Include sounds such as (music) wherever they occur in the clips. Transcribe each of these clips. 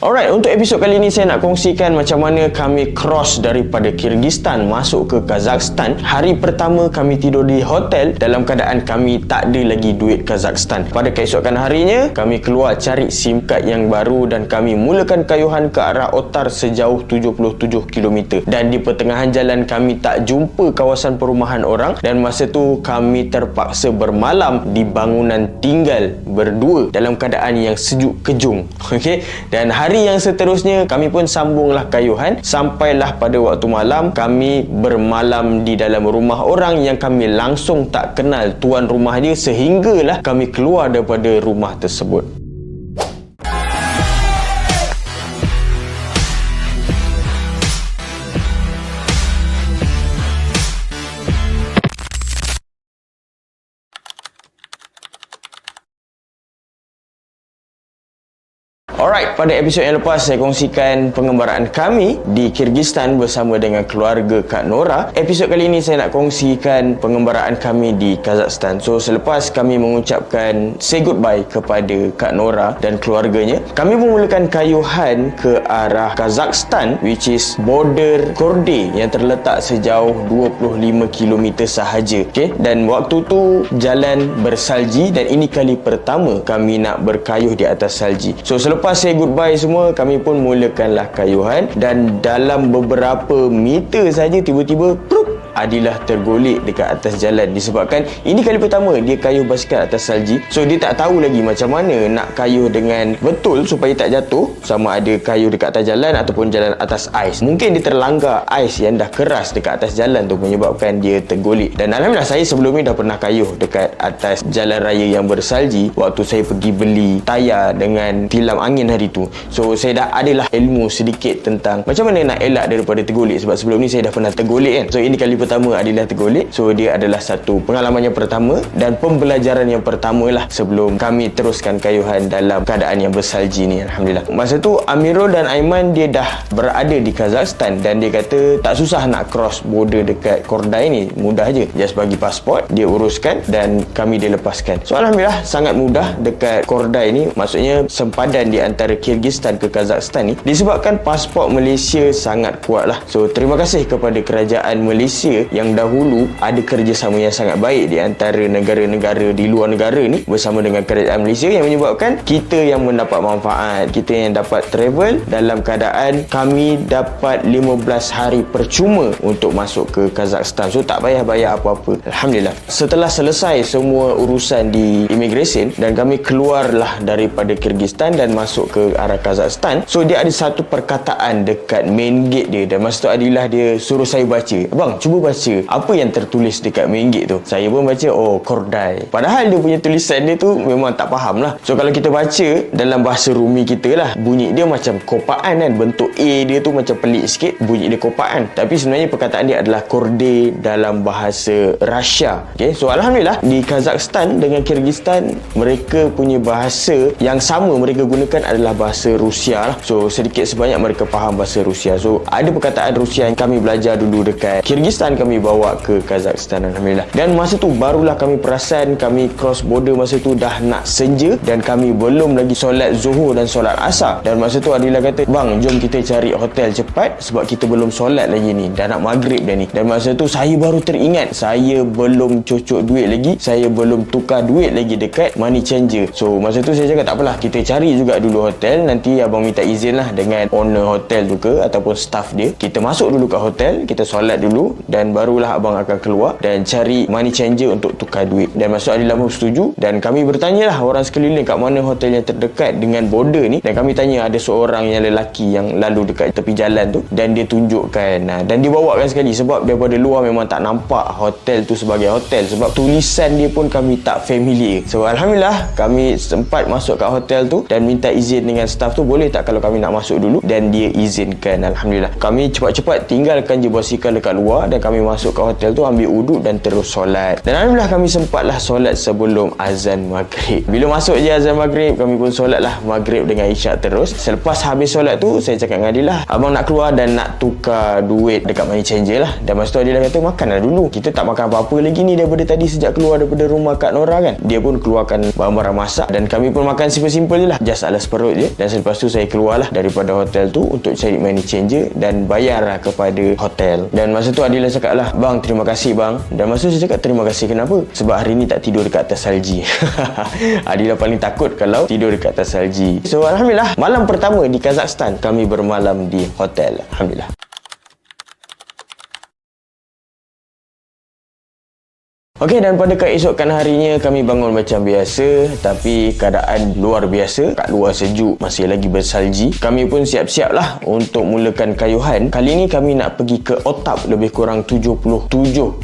Alright, untuk episod kali ini saya nak kongsikan macam mana kami cross daripada Kyrgyzstan masuk ke Kazakhstan. Hari pertama kami tidur di hotel dalam keadaan kami tak ada lagi duit Kazakhstan. Pada keesokan harinya, kami keluar cari SIM card yang baru dan kami mulakan kayuhan ke arah Otar sejauh 77 km. Dan di pertengahan jalan kami tak jumpa kawasan perumahan orang dan masa tu kami terpaksa bermalam di bangunan tinggal berdua dalam keadaan yang sejuk kejung. (laughs) Okey. Dan hari hari yang seterusnya kami pun sambunglah kayuhan sampailah pada waktu malam kami bermalam di dalam rumah orang yang kami langsung tak kenal tuan rumah dia sehinggalah kami keluar daripada rumah tersebut. Alright, pada episod yang lepas saya kongsikan pengembaraan kami di Kyrgyzstan bersama dengan keluarga Kak Nora. Episod kali ini saya nak kongsikan pengembaraan kami di Kazakhstan. So, selepas kami mengucapkan say goodbye kepada Kak Nora dan keluarganya, kami memulakan kayuhan ke arah Kazakhstan which is border Korde yang terletak sejauh 25 km sahaja. Okay? Dan waktu tu jalan bersalji dan ini kali pertama kami nak berkayuh di atas salji. So, selepas say goodbye semua, kami pun mulakanlah kayuhan. Dan dalam beberapa meter saja tiba-tiba Adilah tergolek dekat atas jalan disebabkan ini kali pertama dia kayuh basikal atas salji. So dia tak tahu lagi macam mana nak kayuh dengan betul supaya tak jatuh sama ada kayuh dekat atas jalan ataupun jalan atas ais. Mungkin dia terlanggar ais yang dah keras dekat atas jalan tu menyebabkan dia tergolek. Dan Alhamdulillah saya sebelum ni dah pernah kayuh dekat atas jalan raya yang bersalji waktu saya pergi beli tayar dengan tilam angin hari tu. So saya dah adalah ilmu sedikit tentang macam mana nak elak daripada tergolek sebab sebelum ni saya dah pernah tergolek kan. So ini kali pertama adalah tergolek. So dia adalah satu pengalaman yang pertama dan pembelajaran yang pertama lah sebelum kami teruskan kayuhan dalam keadaan yang bersalji ni Alhamdulillah. Masa tu Amirul dan Aiman dia dah berada di Kazakhstan dan dia kata tak susah nak cross border dekat Kordai ni. Mudah je. Just bagi pasport dia uruskan dan kami dia lepaskan so Alhamdulillah sangat mudah dekat Kordai ni. Maksudnya sempadan di antara Kyrgyzstan ke Kazakhstan ni disebabkan pasport Malaysia sangat kuat lah so terima kasih kepada kerajaan Malaysia Malaysia yang dahulu ada kerjasama yang sangat baik di antara negara-negara di luar negara ni bersama dengan kerajaan Malaysia yang menyebabkan kita yang mendapat manfaat kita yang dapat travel dalam keadaan kami dapat 15 hari percuma untuk masuk ke Kazakhstan. So tak payah bayar apa-apa. Alhamdulillah. Setelah selesai semua urusan di immigration dan kami keluarlah daripada Kyrgyzstan dan masuk ke arah Kazakhstan so dia ada satu perkataan dekat main gate dia dan masa tu Adilah dia suruh saya baca. Abang cuba baca apa yang tertulis dekat gate tu. Saya pun baca oh Kordai padahal dia punya tulisan dia tu memang tak faham lah. So kalau kita baca dalam bahasa rumi kita lah bunyi dia macam kopaan kan. Bentuk A dia tu macam pelik sikit bunyi dia kopaan. Tapi sebenarnya perkataan dia adalah Korde dalam bahasa Russia. Okay? so Alhamdulillah di Kazakhstan dengan Kyrgyzstan mereka punya bahasa yang sama mereka gunakan adalah bahasa Rusia lah. So sedikit sebanyak mereka faham bahasa Rusia. So ada perkataan Rusia yang kami belajar dulu dekat Kyrgyzstan Kazakhstan kami bawa ke Kazakhstan Alhamdulillah. Dan masa tu barulah kami perasan kami cross border masa tu dah nak senja dan kami belum lagi solat zuhur dan solat asar. Dan masa tu Adila kata bang jom kita cari hotel cepat sebab kita belum solat lagi ni. Dah nak maghrib dah ni. Dan masa tu saya baru teringat saya belum cocok duit lagi saya belum tukar duit lagi dekat money changer. So masa tu saya cakap tak apalah kita cari juga dulu hotel. Nanti abang minta izin lah dengan owner hotel tu ke ataupun staff dia. Kita masuk dulu kat hotel kita solat dulu dan dan barulah abang akan keluar dan cari money changer untuk tukar duit. Dan masuk Adil pun setuju. Dan kami bertanya lah orang sekeliling kat mana hotel yang terdekat dengan border ni. Dan kami tanya ada seorang yang lelaki yang lalu dekat tepi jalan tu. Dan dia tunjukkan. Ah, dan dia bawakan sekali. Sebab daripada luar memang tak nampak hotel tu sebagai hotel. Sebab tulisan dia pun kami tak familiar. So Alhamdulillah kami sempat masuk kat hotel tu. Dan minta izin dengan staff tu. Boleh tak kalau kami nak masuk dulu? Dan dia izinkan. Alhamdulillah. Kami cepat-cepat tinggalkan je basikal dekat luar. Dan kami kami masuk ke hotel tu ambil uduk dan terus solat. Dan alhamdulillah kami sempatlah solat sebelum azan maghrib. Bila masuk je azan maghrib, kami pun solatlah maghrib dengan isyak terus. Selepas habis solat tu, saya cakap dengan Adilah, abang nak keluar dan nak tukar duit dekat money changer lah. Dan masa tu Adilah kata, makanlah dulu. Kita tak makan apa-apa lagi ni daripada tadi sejak keluar daripada rumah Kak Nora kan. Dia pun keluarkan barang-barang masak dan kami pun makan simple-simple je lah. Just alas perut je. Dan selepas tu saya keluarlah daripada hotel tu untuk cari money changer dan bayarlah kepada hotel. Dan masa tu Adilah cakap lah, bang terima kasih bang. Dan masa saya cakap terima kasih kenapa? Sebab hari ni tak tidur dekat atas salji. (laughs) Adilah paling takut kalau tidur dekat atas salji. So Alhamdulillah, malam pertama di Kazakhstan kami bermalam di hotel. Alhamdulillah. Okey dan pada keesokan harinya kami bangun macam biasa tapi keadaan luar biasa. Kat luar sejuk masih lagi bersalji. Kami pun siap-siap lah untuk mulakan kayuhan. Kali ni kami nak pergi ke Otap lebih kurang 77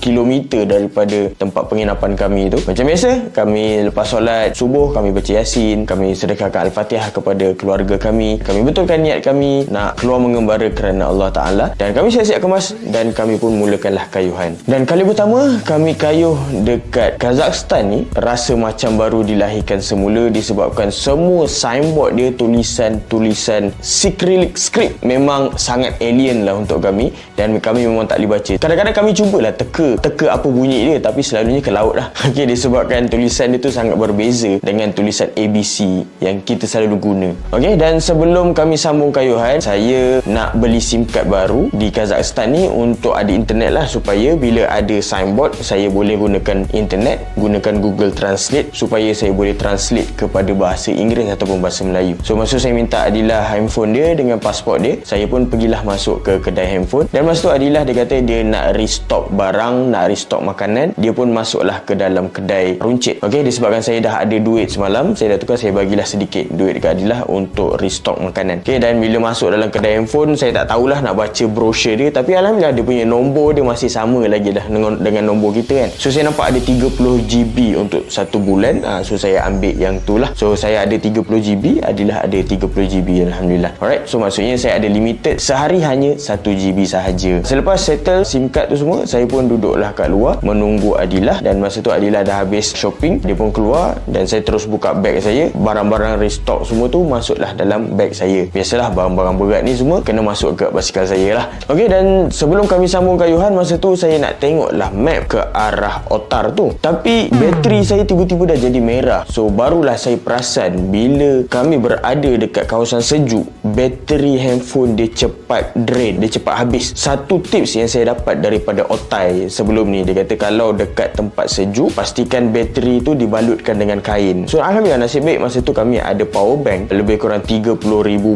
km daripada tempat penginapan kami tu. Macam biasa kami lepas solat subuh kami baca yasin kami sedekahkan Al-Fatihah kepada keluarga kami. Kami betulkan niat kami nak keluar mengembara kerana Allah Ta'ala. Dan kami siap-siap kemas dan kami pun mulakanlah kayuhan. Dan kali pertama kami kayuh dekat Kazakhstan ni rasa macam baru dilahirkan semula disebabkan semua signboard dia tulisan-tulisan Cyrillic script memang sangat alien lah untuk kami dan kami memang tak boleh baca. Kadang-kadang kami cubalah teka teka apa bunyi dia tapi selalunya ke laut lah. (laughs) Ok disebabkan tulisan dia tu sangat berbeza dengan tulisan ABC yang kita selalu guna. Ok dan sebelum kami sambung kayuhan saya nak beli SIM card baru di Kazakhstan ni untuk ada internet lah supaya bila ada signboard saya boleh guna gunakan internet gunakan Google Translate supaya saya boleh translate kepada bahasa Inggeris ataupun bahasa Melayu. So masa saya minta Adilah handphone dia dengan pasport dia saya pun pergilah masuk ke kedai handphone. Dan masa tu Adilah dia kata dia nak restock barang nak restock makanan dia pun masuklah ke dalam kedai runcit. Ok disebabkan saya dah ada duit semalam saya dah tukar saya bagilah sedikit duit dekat Adilah untuk restock makanan. Ok dan bila masuk dalam kedai handphone saya tak tahulah nak baca brochure dia tapi Alhamdulillah dia punya nombor dia masih sama lagi dah dengan, dengan nombor kita kan. So saya nampak ada 30 GB untuk satu bulan. Uh, so saya ambil yang tu lah. So saya ada 30 GB Adilah ada 30 GB Alhamdulillah. Alright so maksudnya saya ada limited. Sehari hanya 1 GB sahaja. Selepas settle SIM card tu semua saya pun duduklah kat luar menunggu Adilah. Dan masa tu Adilah dah habis shopping dia pun keluar dan saya terus buka bag saya. Barang-barang restock semua tu masuklah dalam bag saya. Biasalah barang-barang berat ni semua kena masuk ke basikal saya lah. Ok dan sebelum kami sambung kayuhan masa tu saya nak tengoklah map ke arah otar tu. Tapi bateri saya tiba-tiba dah jadi merah. So barulah saya perasan bila kami berada dekat kawasan sejuk bateri handphone dia cepat drain dia cepat habis. Satu tips yang saya dapat daripada otai sebelum ni dia kata kalau dekat tempat sejuk pastikan bateri tu dibalutkan dengan kain. So Alhamdulillah nasib baik masa tu kami ada power bank lebih kurang 30,000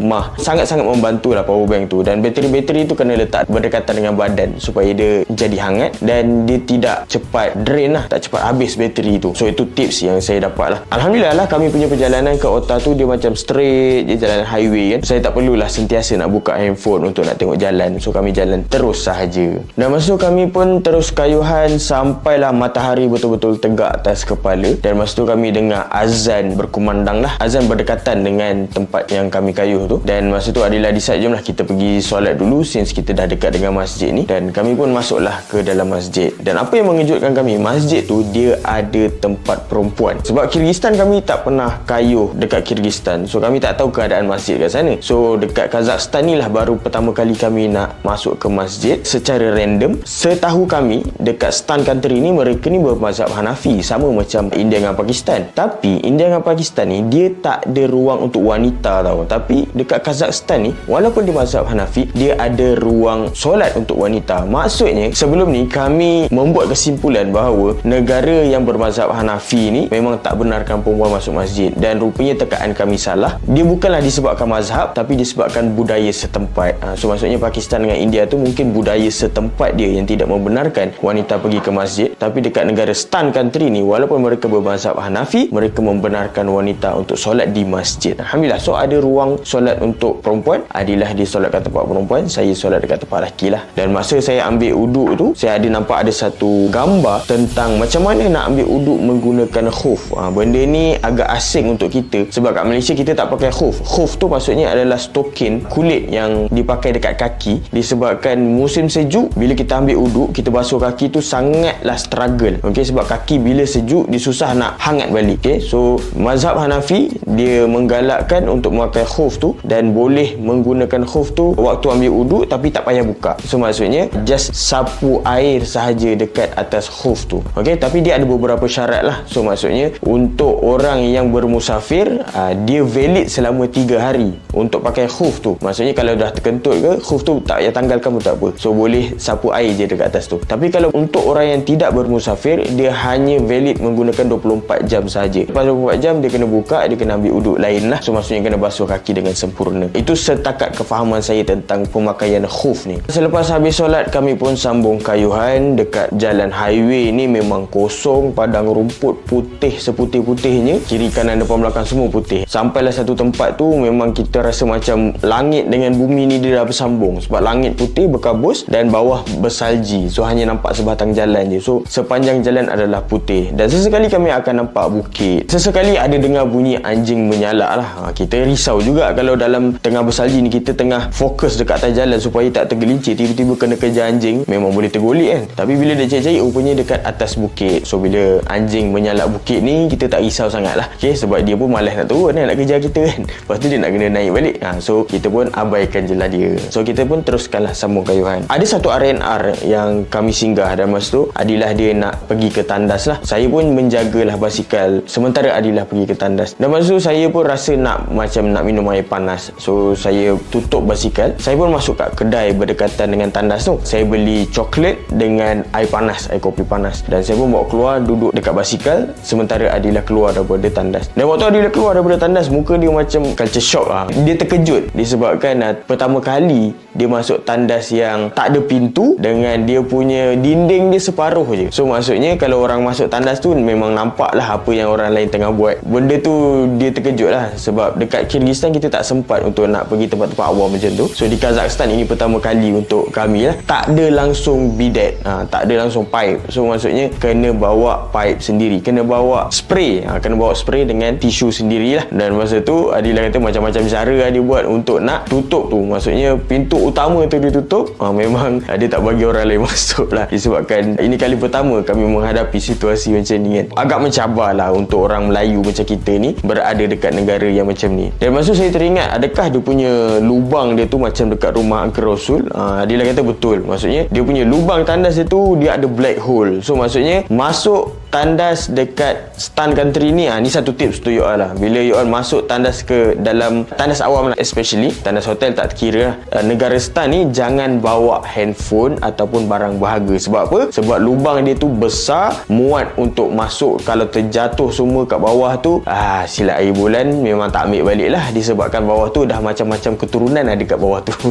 mah. Sangat-sangat membantu lah power bank tu. Dan bateri-bateri tu kena letak berdekatan dengan badan supaya dia jadi hangat dan dia tidak cepat drain lah tak cepat habis bateri tu. So itu tips yang saya dapat lah. Alhamdulillah lah kami punya perjalanan ke Ota tu dia macam straight je jalan highway kan. Saya tak perlulah sentiasa nak buka handphone untuk nak tengok jalan. So kami jalan terus sahaja. Dan masa tu kami pun terus kayuhan sampailah matahari betul-betul tegak atas kepala. Dan masa tu kami dengar azan berkumandang lah. Azan berdekatan dengan tempat yang kami kayuh tu. Dan masa tu Adilah decide jom lah kita pergi solat dulu since kita dah dekat dengan masjid ni. Dan kami pun masuklah ke dalam masjid. Dan apa yang mengejutkan kami masjid masjid tu dia ada tempat perempuan. Sebab Kyrgyzstan kami tak pernah kayuh dekat Kyrgyzstan. So kami tak tahu keadaan masjid kat sana. So dekat Kazakhstan ni lah baru pertama kali kami nak masuk ke masjid secara random. Setahu kami dekat stan country ni mereka ni bermazhab Hanafi sama macam India dengan Pakistan. Tapi India dengan Pakistan ni dia tak ada ruang untuk wanita tau. Tapi dekat Kazakhstan ni walaupun dia mazhab Hanafi dia ada ruang solat untuk wanita. Maksudnya sebelum ni kami membuat kesimpulan bahawa negara yang bermazhab Hanafi ni memang tak benarkan perempuan masuk masjid. Dan rupanya tekaan kami salah. Dia bukanlah disebabkan mazhab tapi disebabkan budaya setempat. Ha, so maksudnya Pakistan dengan India tu mungkin budaya setempat dia yang tidak membenarkan wanita pergi ke masjid. Tapi dekat negara stan country ni walaupun mereka bermazhab Hanafi mereka membenarkan wanita untuk solat di masjid. Alhamdulillah. So ada ruang solat untuk perempuan. Adilah dia solat kat tempat perempuan saya solat dekat tempat lelaki lah. Dan masa saya ambil uduk tu saya ada nampak ada satu gambar tentang macam mana nak ambil uduk menggunakan khuf. Ha, benda ni agak asing untuk kita sebab kat Malaysia kita tak pakai khuf. Khuf tu maksudnya adalah stokin kulit yang dipakai dekat kaki disebabkan musim sejuk bila kita ambil uduk kita basuh kaki tu sangatlah struggle. Okey sebab kaki bila sejuk dia susah nak hangat balik. Okey so mazhab Hanafi dia menggalakkan untuk memakai khuf tu dan boleh menggunakan khuf tu waktu ambil uduk tapi tak payah buka. So maksudnya just sapu air sahaja dekat atas khuf tu. Okey tapi dia ada beberapa syarat lah. So maksudnya untuk orang yang bermusafir uh, dia valid selama 3 hari untuk pakai khuf tu. Maksudnya kalau dah terkentut ke khuf tu tak payah tanggalkan pun tak apa. So boleh sapu air je dekat atas tu. Tapi kalau untuk orang yang tidak bermusafir dia hanya valid menggunakan 24 jam saja. Lepas 24 jam dia kena buka dia kena ambil uduk lain lah. So maksudnya kena basuh kaki dengan sempurna. Itu setakat kefahaman saya tentang pemakaian khuf ni. Selepas habis solat kami pun sambung kayuhan dekat jalan highway ni memang kosong padang rumput putih seputih-putihnya. Kiri kanan depan belakang semua putih. Sampailah satu tempat tu memang kita rasa macam langit dengan bumi ni dia dah bersambung. Sebab langit putih berkabus dan bawah bersalji. So hanya nampak sebatang jalan je. So sepanjang jalan adalah putih. Dan sesekali kami akan nampak bukit. Sesekali ada dengar bunyi anjing menyalak lah. Ha, kita risau juga kalau dalam tengah bersalji ni kita tengah fokus dekat atas jalan supaya tak tergelincir tiba-tiba kena kejar anjing. Memang boleh tergolik kan. Tapi bila dia cari-cari rupanya dekat atas bukit. So bila anjing menyalak bukit ni kita tak risau sangat lah okay? sebab dia pun malas nak turun kan nak kejar kita kan. Lepas tu dia nak kena naik balik. Ha, so kita pun abaikan je lah dia. So kita pun teruskanlah sambung kayuhan ada satu R&R yang kami singgah dan masa tu. Adilah dia nak pergi ke tandas lah. Saya pun menjagalah basikal sementara Adilah pergi ke tandas. Dan masa tu saya pun rasa nak macam nak minum air panas. So saya tutup basikal. Saya pun masuk kat kedai berdekatan dengan tandas tu. Saya beli coklat dengan air panas air kopi panas dan saya pun bawa keluar duduk dekat basikal sementara Adilah keluar daripada tandas. Dan waktu Adilah keluar daripada tandas muka dia macam culture shock lah. Dia terkejut disebabkan uh, pertama kali dia masuk tandas yang tak ada pintu dengan dia punya dinding dia separuh je. So maksudnya kalau orang masuk tandas tu memang nampak lah apa yang orang lain tengah buat. Benda tu dia terkejut lah sebab dekat Kyrgyzstan kita tak sempat untuk nak pergi tempat-tempat awam macam tu. So di Kazakhstan ini pertama kali untuk kami lah. Tak ada langsung bidet ha, tak ada langsung pipe. So maksudnya kena bawa pipe sendiri kena bawa spray. Ha, kena bawa spray dengan tisu sendirilah. Dan masa tu Adila kata macam-macam cara lah dia buat untuk nak tutup tu. Maksudnya pintu utama tu dia tutup. Ha, memang dia tak bagi orang lain (laughs) masuk lah. Disebabkan ini kali pertama kami menghadapi situasi macam ni kan. Agak mencabar lah untuk orang Melayu macam kita ni berada dekat negara yang macam ni. Dan masa saya teringat adakah dia punya lubang dia tu macam dekat rumah Uncle Rasul? Ha, Adila kata betul. Maksudnya dia punya lubang tandas dia tu dia ada black hole so maksudnya masuk tandas dekat stand country ni ah ni satu tips tu you all lah. Bila you all masuk tandas ke dalam tandas awam lah especially tandas hotel tak kira lah. Uh, negara stand ni jangan bawa handphone ataupun barang berharga. Sebab apa? Sebab lubang dia tu besar muat untuk masuk. Kalau terjatuh semua kat bawah tu ah silat air bulan memang tak ambil balik lah. Disebabkan bawah tu dah macam-macam keturunan ada kat bawah tu. (laughs)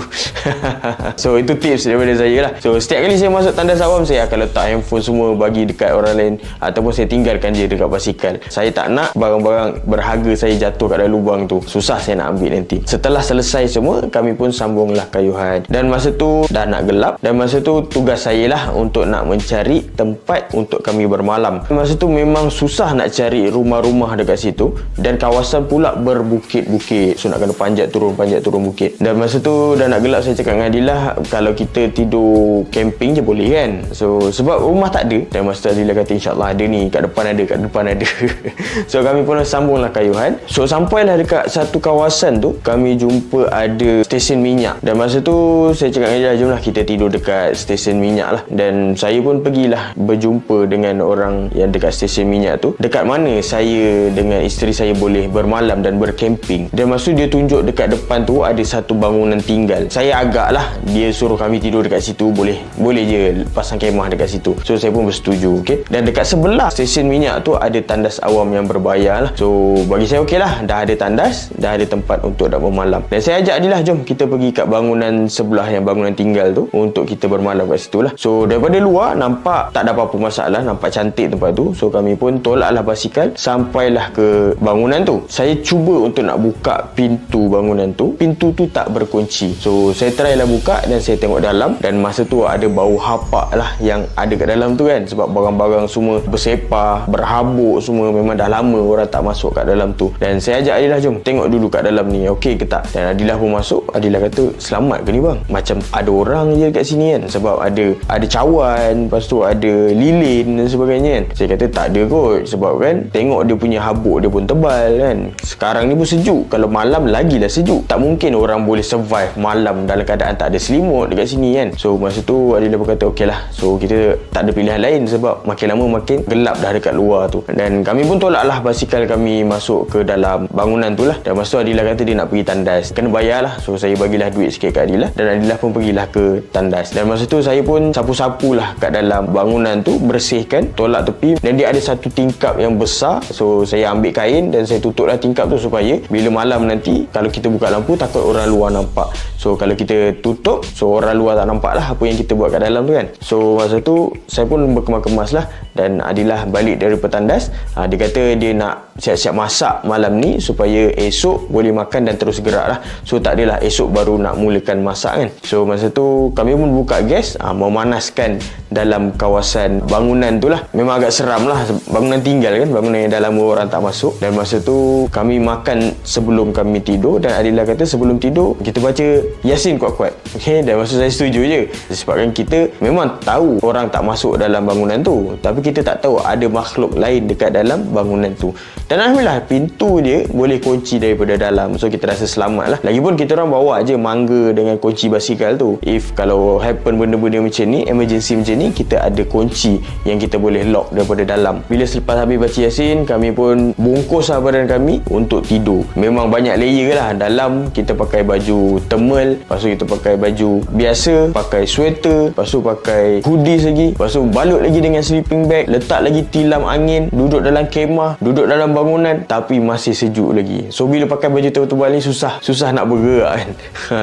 So itu tips daripada saya lah. So setiap kali saya masuk tandas awam saya akan letak handphone semua bagi dekat orang lain ataupun saya tinggalkan dia dekat basikal saya tak nak barang-barang berharga saya jatuh kat dalam lubang tu. Susah saya nak ambil nanti. Setelah selesai semua kami pun sambunglah kayuhan dan masa tu dah nak gelap dan masa tu tugas saya lah untuk nak mencari tempat untuk kami bermalam. Masa tu memang susah nak cari rumah-rumah dekat situ dan kawasan pula berbukit-bukit. So nak kena panjat turun panjat turun bukit. Dan masa tu dah nak gelap saya cakap dengan Adilah kalau kita tidur camping je boleh kan? So sebab rumah tak ada. Dan masa tu Adilah kata insyaAllah ada ni kat depan ada kat depan ada. (laughs) So kami pun sambunglah kayuhan so sampailah dekat satu kawasan tu kami jumpa ada stesen minyak. Dan masa tu saya cakap dengan dia jomlah kita tidur dekat stesen minyak lah. Dan saya pun pergilah berjumpa dengan orang yang dekat stesen minyak tu. Dekat mana saya dengan isteri saya boleh bermalam dan bercamping dan masa dia tunjuk dekat depan tu ada satu bangunan tinggal. Saya agak lah dia suruh kami tidur dekat situ boleh boleh je pasang kemah dekat situ. So saya pun bersetuju okay? dan dekat sebelah sebelah stesen minyak tu ada tandas awam yang berbayar lah. So bagi saya okey lah. Dah ada tandas dah ada tempat untuk nak bermalam. Dan saya ajak Adilah jom kita pergi kat bangunan sebelah yang bangunan tinggal tu untuk kita bermalam kat situ lah. So daripada luar nampak tak ada apa-apa masalah. Nampak cantik tempat tu. So kami pun tolaklah basikal sampailah ke bangunan tu. Saya cuba untuk nak buka pintu bangunan tu. Pintu tu tak berkunci. So saya try lah buka dan saya tengok dalam. Dan masa tu ada bau hapak lah yang ada kat dalam tu kan. Sebab barang-barang semua bersepah berhabuk semua memang dah lama orang tak masuk kat dalam tu. Dan saya ajak Adilah jom tengok dulu kat dalam ni. Okey ke tak? Dan Adilah pun masuk. Adilah kata selamat ke ni bang? Macam ada orang je kat sini kan? Sebab ada ada cawan lepas tu ada lilin dan sebagainya kan? Saya kata tak ada kot. Sebab kan tengok dia punya habuk dia pun tebal kan? Sekarang ni pun sejuk. Kalau malam lagilah sejuk. Tak mungkin orang boleh survive malam dalam keadaan tak ada selimut dekat sini kan? So masa tu Adilah pun kata okey lah so kita tak ada pilihan lain sebab makin lama makin gelap dah dekat luar tu. Dan kami pun tolak lah basikal kami masuk ke dalam bangunan tu lah. Dan masa tu Adilah kata dia nak pergi tandas kena bayar lah so saya bagilah duit sikit kat Adilah dan Adilah pun pergilah ke tandas. Dan masa tu saya pun sapu-sapu lah kat dalam bangunan tu bersihkan tolak tepi. Dan dia ada satu tingkap yang besar. So saya ambil kain dan saya tutup lah tingkap tu supaya bila malam nanti kalau kita buka lampu takut orang luar nampak. So kalau kita tutup so orang luar tak nampak lah apa yang kita buat kat dalam tu kan. So masa tu saya pun berkemas-kemas lah. Dan Adilah balik dari petandas ha, dia kata dia nak siap-siap masak malam ni supaya esok boleh makan dan terus gerak lah. So tak adalah esok baru nak mulakan masak kan. So masa tu kami pun buka gas ha, memanaskan dalam kawasan bangunan tu lah. Memang agak seram lah. Bangunan tinggal kan bangunan yang dalam orang tak masuk. Dan masa tu kami makan sebelum kami tidur. Dan Adilah kata sebelum tidur kita baca Yasin kuat-kuat. Okay? dan masa saya setuju je. Sebabkan kita memang tahu orang tak masuk dalam bangunan tu. Tapi kita tak tahu ada makhluk lain dekat dalam bangunan tu. Dan Alhamdulillah pintu dia boleh kunci daripada dalam. So kita rasa selamat lah. Lagipun kita orang bawa je mangga dengan kunci basikal tu. If kalau happen benda-benda macam ni emergency macam ni kita ada kunci yang kita boleh lock daripada dalam. Bila selepas habis baca Yasin kami pun bungkus lah badan kami untuk tidur. Memang banyak layer lah. Dalam kita pakai baju thermal lepas tu kita pakai baju biasa pakai sweater lepas tu pakai hoodies lagi lepas tu balut lagi dengan sleeping bag letak lagi tilam angin duduk dalam kemah duduk dalam bangunan tapi masih sejuk lagi. So bila pakai baju tebal-tebal ni susah. Susah nak bergerak kan.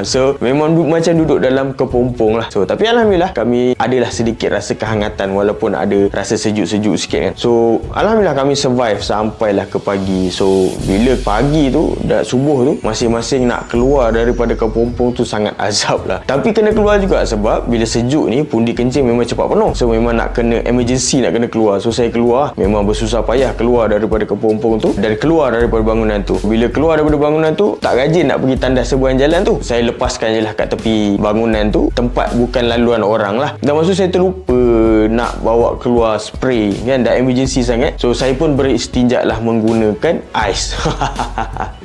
(laughs) So memang du- macam duduk dalam kepompong lah. So tapi Alhamdulillah kami adalah sedikit rasa kehangatan walaupun ada rasa sejuk-sejuk sikit kan. So Alhamdulillah kami survive sampailah ke pagi. So bila pagi tu dah subuh tu masing-masing nak keluar daripada kepompong tu sangat (laughs) azab lah. Tapi kena keluar juga sebab bila sejuk ni pundi kencing memang cepat penuh. So memang nak kena emergency nak kena keluar. So saya keluar memang bersusah payah keluar daripada kepompong tu dan keluar daripada bangunan tu. Bila keluar daripada bangunan tu tak rajin nak pergi tandas sebuah jalan tu. Saya lepaskan je lah kat tepi bangunan tu. Tempat bukan laluan orang lah. Dan maksud saya terlupa nak bawa keluar spray kan? Dah emergency sangat. So saya pun beristinjak lah menggunakan ais. (laughs)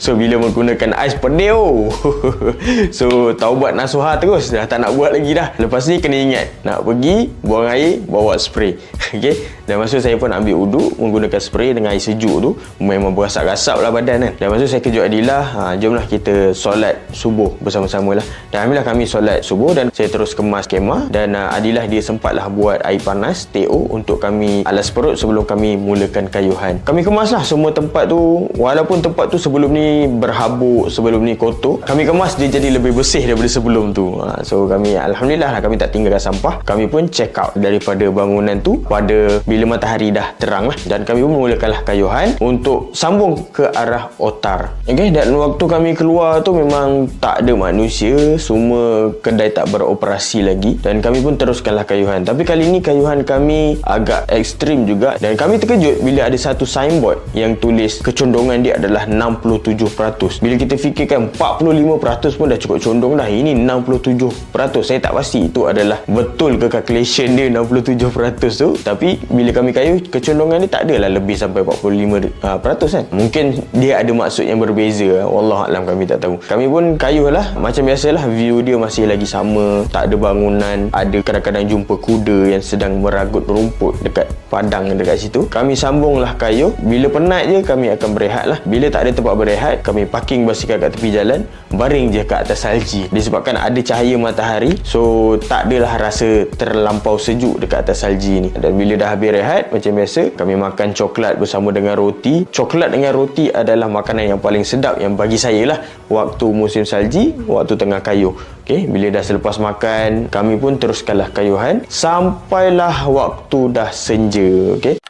So bila menggunakan ais pedih oh. (laughs) so taubat nasuhah terus. Dah tak nak buat lagi dah. Lepas ni kena ingat nak pergi buang air bawa spray. (laughs) Okay? Dan masa saya pun ambil uduk menggunakan spray dengan air sejuk tu memang berasap-rasap lah badan kan. Dan masa saya kejut Adilah ha, jomlah kita solat subuh bersama-sama lah. Dan Alhamdulillah kami solat subuh dan saya terus kemas kemah. Dan uh, Adilah dia sempatlah buat air panas TO untuk kami alas perut sebelum kami mulakan kayuhan. Kami kemas lah semua tempat tu. Walaupun tempat tu sebelum ni berhabuk sebelum ni kotor kami kemas dia jadi lebih bersih daripada sebelum tu. Ha, so kami Alhamdulillah lah kami tak tinggalkan sampah. Kami pun check out daripada bangunan tu pada bila matahari dah terang lah. Dan kami pun mulakanlah kayuhan untuk sambung ke arah otar. Okay? dan waktu kami keluar tu memang tak ada manusia semua kedai tak beroperasi lagi. Dan kami pun teruskanlah kayuhan. Tapi kali ni kayuhan kami agak ekstrim juga. Dan kami terkejut bila ada satu signboard yang tulis kecondongan dia adalah 67% bila kita fikirkan 45% pun dah cukup condong dah. Ini 67% saya tak pasti itu adalah betul ke calculation dia 67% tu. Tapi bila kami kayu kecondongan dia tak adalah lebih sampai 45% uh, kan. Mungkin dia ada maksud yang berbeza Allah Alam kami tak tahu. Kami pun kayu lah. Macam biasalah view dia masih lagi sama. Tak ada bangunan. Ada kadang-kadang jumpa kuda yang sedang meragut rumput dekat padang dekat situ. Kami sambunglah kayu bila penat je kami akan berehat lah. Bila tak ada tempat berehat kami parking basikal kat tepi jalan baring je kat atas salji. Disebabkan ada cahaya matahari so tak adalah rasa terlampau sejuk dekat atas salji ni. Dan bila dah habis rehat macam biasa kami makan coklat bersama dengan roti. Coklat dengan roti adalah makanan yang paling sedap yang bagi saya lah waktu musim salji waktu tengah kayuh. Okay, bila dah selepas makan kami pun teruskanlah kayuhan sampailah waktu dah senja. Okay.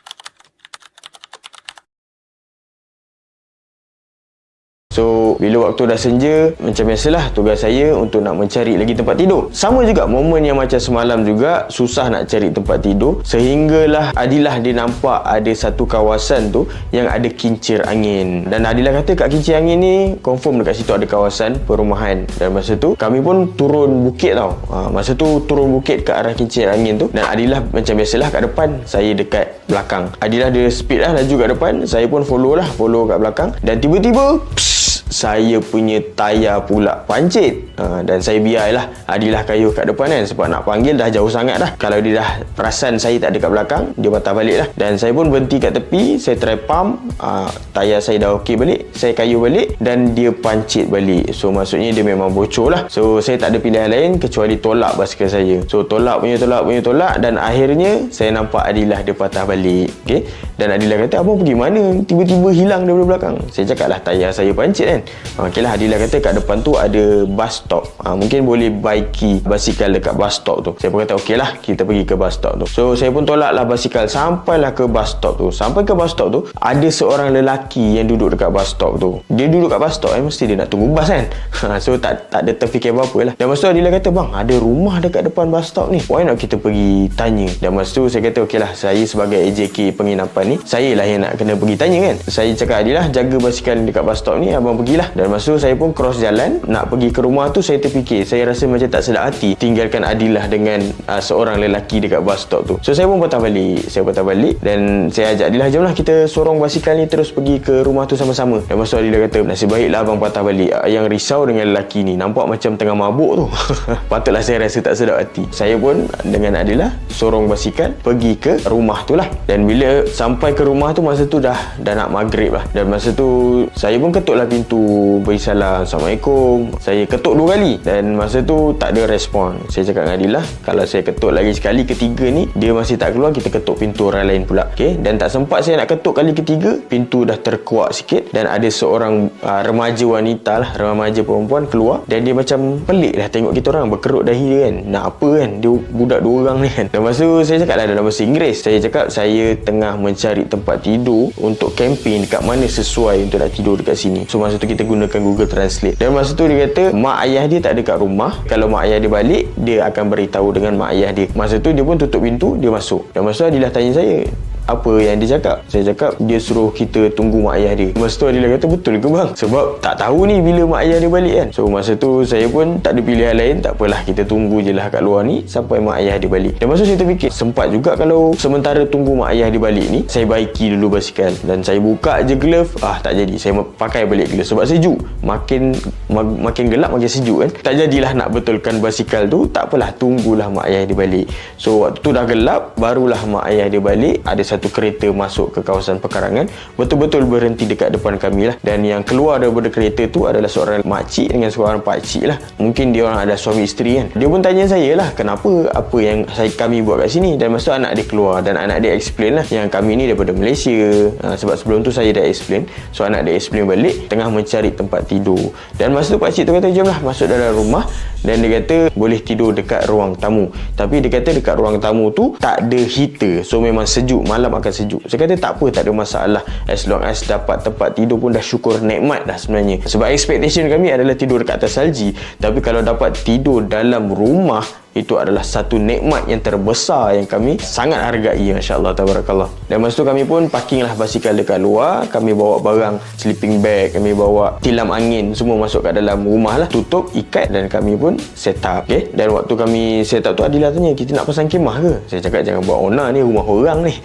So, bila waktu dah senja, macam biasalah tugas saya untuk nak mencari lagi tempat tidur. Sama juga momen yang macam semalam juga, susah nak cari tempat tidur. Sehinggalah Adilah dia nampak ada satu kawasan tu yang ada kincir angin. Dan Adilah kata kat kincir angin ni, confirm dekat situ ada kawasan perumahan. Dan masa tu, kami pun turun bukit tau. Ha, masa tu turun bukit ke arah kincir angin tu. Dan Adilah macam biasalah kat depan, saya dekat belakang. Adilah dia speed lah laju kat depan, saya pun follow lah, follow kat belakang. Dan tiba-tiba, psst, saya punya tayar pula pancit. Ha, dan saya biarlah Adilah kayu kat depan kan sebab nak panggil dah jauh sangat dah. Kalau dia dah perasan saya tak ada kat belakang dia patah balik lah dan saya pun berhenti kat tepi saya try pump ha, tayar saya dah okey balik saya kayu balik dan dia pancit balik. So maksudnya dia memang bocor lah. So saya tak ada pilihan lain kecuali tolak basikal saya. So tolak punya tolak punya tolak dan akhirnya saya nampak Adilah dia patah balik okay? dan Adilah kata abang pergi mana? Tiba-tiba hilang daripada belakang. Saya cakap lah tayar saya pancit kan kan? Okey lah Adilah kata kat depan tu ada bus stop. Ha, Mungkin boleh baiki basikal dekat bus stop tu. Saya pun kata okey lah kita pergi ke bus stop tu. So saya pun tolak lah basikal sampailah ke bus stop tu. Sampai ke bus stop tu Ada seorang lelaki yang duduk dekat bus stop tu. Dia duduk kat bus stop eh Mesti dia nak tunggu bus kan? Ha, (laughs) So tak tak ada terfikir apa-apa lah. Dan masa tu Adilah kata bang ada rumah dekat depan bus stop ni. Why not kita pergi tanya? Dan masa tu saya kata okey lah Saya sebagai AJK penginapan ni Saya lah yang nak kena pergi tanya kan? Saya cakap Adilah jaga basikal dekat bus stop ni Abang pergilah. Dan masa tu saya pun cross jalan nak pergi ke rumah tu saya terfikir saya rasa macam tak sedap hati tinggalkan Adilah dengan uh, seorang lelaki dekat bus stop tu. So saya pun patah balik saya patah balik dan saya ajak Adilah jomlah kita sorong basikal ni terus pergi ke rumah tu sama-sama. Dan masa tu Adilah kata nasib baiklah abang patah balik. Uh, yang risau dengan lelaki ni nampak macam tengah mabuk tu. (laughs) Patutlah saya rasa tak sedap hati. Saya pun dengan Adilah sorong basikal pergi ke rumah tu lah. Dan bila sampai ke rumah tu masa tu dah dah nak maghrib lah. Dan masa tu saya pun ketuklah pintu beri salam Assalamualaikum. Saya ketuk dua kali. Dan masa tu tak ada respon. Saya cakap dengan Adilah kalau saya ketuk lagi sekali ketiga ni dia masih tak keluar kita ketuk pintu orang lain pula. Okay? dan tak sempat saya nak ketuk kali ketiga pintu dah terkuak sikit. Dan ada seorang uh, remaja wanita lah remaja perempuan keluar. Dan dia macam pelik dah tengok kita orang berkerut dahi dia kan. Nak apa kan? Dia budak dua orang ni kan. Dan masa tu saya cakap lah dalam bahasa Inggeris saya cakap saya tengah mencari tempat tidur untuk camping dekat mana sesuai untuk nak tidur dekat sini. So masa tu kita guna gunakan Google Translate. Dan masa tu dia kata mak ayah dia tak ada kat rumah. Kalau mak ayah dia balik dia akan beritahu dengan mak ayah dia. Masa tu dia pun tutup pintu dia masuk. Dan masa tu Adilah tanya saya apa yang dia cakap. Saya cakap dia suruh kita tunggu mak ayah dia. Masa tu Adila kata betul ke bang? Sebab tak tahu ni bila mak ayah dia balik kan? So masa tu saya pun tak ada pilihan lain. Tak apalah kita tunggu je lah kat luar ni sampai mak ayah dia balik. Dan masa tu saya terfikir sempat juga kalau sementara tunggu mak ayah dia balik ni saya baiki dulu basikal. Dan saya buka je glove. Ah tak jadi. Saya pakai balik glove. Sebab sejuk. Makin mak, makin gelap makin sejuk kan? Tak jadilah nak betulkan basikal tu. Tak apalah. Tunggulah mak ayah dia balik. So waktu tu dah gelap barulah mak ayah dia balik. Ada satu kereta masuk ke kawasan pekarangan betul-betul berhenti dekat depan kami lah. Dan yang keluar daripada kereta tu adalah seorang makcik dengan seorang pakcik lah. Mungkin dia orang ada suami isteri kan. Dia pun tanya saya lah kenapa apa yang saya kami buat kat sini? Dan masa anak dia keluar dan anak dia explain lah. Yang kami ni daripada Malaysia. Ha, sebab sebelum tu saya dah explain. So anak dia explain balik tengah mencari tempat tidur. Dan masa tu pakcik tu kata jom lah masuk dalam rumah. Dan dia kata boleh tidur dekat ruang tamu. Tapi dia kata dekat ruang tamu tu tak ada heater. So memang sejuk malam malam akan sejuk. Saya kata tak apa tak ada masalah. As long as dapat tempat tidur pun dah syukur nikmat dah sebenarnya. Sebab expectation kami adalah tidur dekat atas salji tapi kalau dapat tidur dalam rumah itu adalah satu nikmat yang terbesar yang kami sangat hargai masya-Allah tabarakallah. Dan masa tu kami pun parking lah basikal dekat luar, kami bawa barang sleeping bag, kami bawa tilam angin semua masuk kat dalam rumah lah, tutup, ikat dan kami pun set up. Okay? Dan waktu kami set up tu Adila tanya, kita nak pasang kemah ke? Saya cakap jangan buat owner ni, rumah orang ni.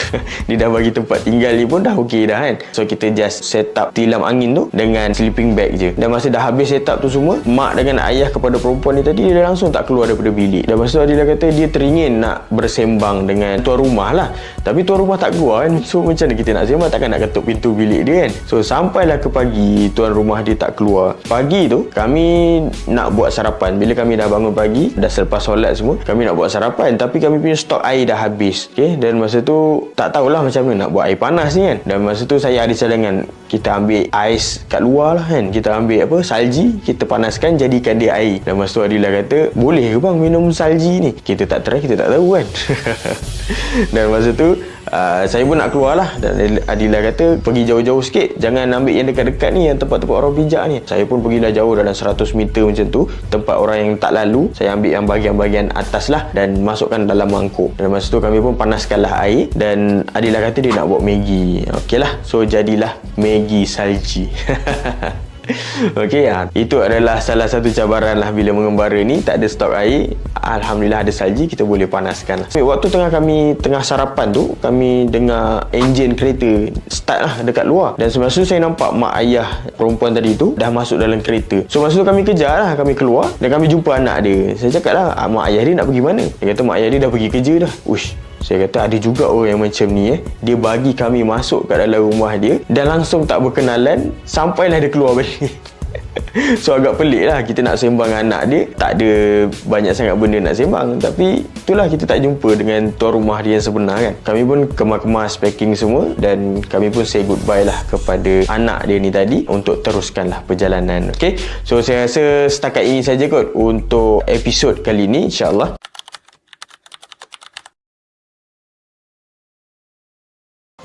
(laughs) Dia dah bagi tempat tinggal ni pun dah okey dah kan. So kita just set up tilam angin tu dengan sleeping bag je. Dan masa dah habis set up tu semua, mak dengan ayah kepada perempuan ni tadi dia langsung tak keluar daripada bilik. Dan masa tu Adila kata dia teringin nak bersembang dengan tuan rumah lah. Tapi tuan rumah tak keluar kan. So macam mana kita nak sembang? Takkan nak ketuk pintu bilik dia kan? So sampailah ke pagi tuan rumah dia tak keluar. Pagi tu kami nak buat sarapan. Bila kami dah bangun pagi dah selepas solat semua kami nak buat sarapan. Tapi kami punya stok air dah habis okay? dan masa tu tak tahulah macam mana nak buat air panas ni kan? Dan masa tu saya ada cadangan. Kita ambil ais kat luar lah kan? Kita ambil apa? Salji kita panaskan jadikan dia air. Dan masa tu Adila kata boleh ke bang minum salji ni. Kita tak try kita tak tahu kan. (laughs) Dan masa tu uh, saya pun nak keluar lah dan Adila kata pergi jauh-jauh sikit. Jangan ambil yang dekat-dekat ni yang tempat-tempat orang pijak ni. Saya pun pergi dah jauh dalam 100 meter macam tu. Tempat orang yang tak lalu saya ambil yang bahagian-bahagian atas lah dan masukkan dalam mangkuk. Dan masa tu kami pun panaskanlah air dan Adila kata dia nak buat Maggi. Ok lah so jadilah Maggi salji (laughs) (laughs) Okey, ha. itu adalah salah satu cabaran lah bila mengembara ni tak ada stok air. Alhamdulillah ada salji kita boleh panaskan. Waktu tengah kami tengah sarapan tu, kami dengar enjin kereta start lah dekat luar. Dan semasa saya nampak mak ayah perempuan tadi tu dah masuk dalam kereta. So masa tu kami kejar lah, kami keluar dan kami jumpa anak dia. Saya cakap lah, ah, mak ayah dia nak pergi mana? Dia kata mak ayah dia dah pergi kerja dah. Ush, saya kata ada juga orang yang macam ni eh. Dia bagi kami masuk kat dalam rumah dia dan langsung tak berkenalan sampailah dia keluar balik. (laughs) so agak pelik lah kita nak sembang anak dia. Tak ada banyak sangat benda nak sembang. Tapi itulah kita tak jumpa dengan tuan rumah dia yang sebenar kan. Kami pun kemas-kemas packing semua dan kami pun say goodbye lah kepada anak dia ni tadi untuk teruskan lah perjalanan ok so saya rasa setakat ini saja kot untuk episod kali ni insyaAllah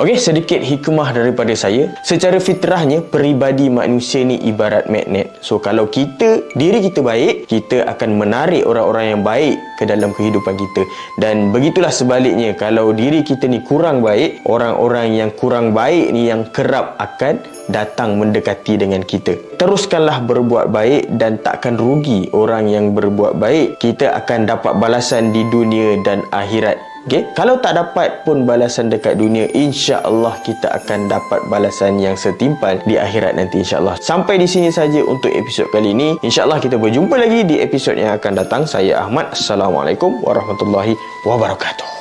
Okey, sedikit hikmah daripada saya. Secara fitrahnya, peribadi manusia ni ibarat magnet. So, kalau kita, diri kita baik, kita akan menarik orang-orang yang baik ke dalam kehidupan kita. Dan begitulah sebaliknya, kalau diri kita ni kurang baik, orang-orang yang kurang baik ni yang kerap akan datang mendekati dengan kita. Teruskanlah berbuat baik dan takkan rugi orang yang berbuat baik. Kita akan dapat balasan di dunia dan akhirat. Okay? Kalau tak dapat pun balasan dekat dunia, insya-Allah kita akan dapat balasan yang setimpal di akhirat nanti insya-Allah. Sampai di sini saja untuk episod kali ini. Insya-Allah kita berjumpa lagi di episod yang akan datang. Saya Ahmad. Assalamualaikum warahmatullahi wabarakatuh.